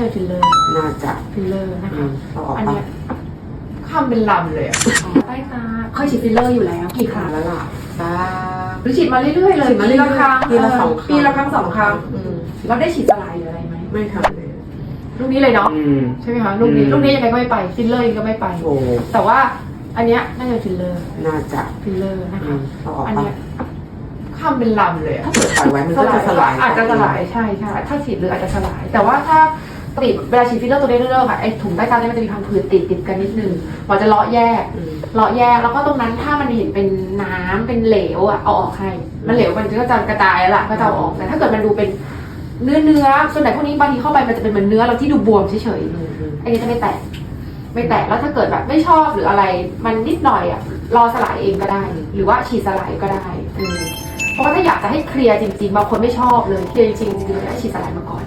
าจะฟิลเลอร์น่าจะฟิลเลอร์นะอืคะมเอาออกอันปะเนี้ยข้ามเป็นลำเลยอะใต้ตาเคยฉีดฟิลเลอร์อยู่แล้วกี่คขารั้ง แล้วล่ะจ้าหรือฉีดมาเรื่อยๆเลยฉีดมาเรื่อยๆปีละครั้งปีละสองครั้ง ปีละครั้งสองครั้งอืมแล้วได้ฉีดสลายหรืออะไรไหมไม่ทำเลยลูกนี้เลยเนาะอืม ใช่ไหมคะลูกนี้อืม ลูกนี้ยังไงก็ไม่ไปฟิลเลอร์ยังก็ไม่ไป โอ้แต่ว่าอันเนี้ยน่าจะฟิลเลอร์น่าจะฟิลเลอร์นะอืคะมเอาออกอันปะเนี้ยข้ามเป็นลำเลยอะ ถ้าเกิดปล่อยไว้มันก็จะสลายอาจจะสลายใช่ใช่ถ้าฉีดหรืออาจจะสลาย แต่ว่าถ้า ปกติเวลาฉีดฟิลเลอร์ตัวเรื่อยๆค่ะไอ้ถุงใต้ตาเนี่ยมันจะมีพังผืดติดติดกันนิดนึงหมอจะเลาะแยกเลาะแยกแล้วก็ตรงนั้นถ้ามันเห็นเป็นน้ำเป็นเหลวอะเอาออกให้มันเหลวมันก็จะกระจายแล้วล่ะก็จะเอาออกแต่ถ้าเกิดมันดูเป็นเนื้อเนื้อส่วนไหนพวกนี้บางทีเข้าไปมันจะเป็นเหมือนเนื้อเราที่ดูบวมเฉยๆอันนี้จะไม่แตกไม่แตกแล้วถ้าเกิดแบบไม่ชอบหรืออะไร มันนิดหน่อยอะรอสลายเองก็ได้ หรือว่าฉีดสลายก็ได้เพราะว่าถ้าอยากจะให้เคลียร์จริงๆบางคนไม่ชอบเลยเคลียร์จริงๆจริงๆอยให้ฉีดสลายมาก่อน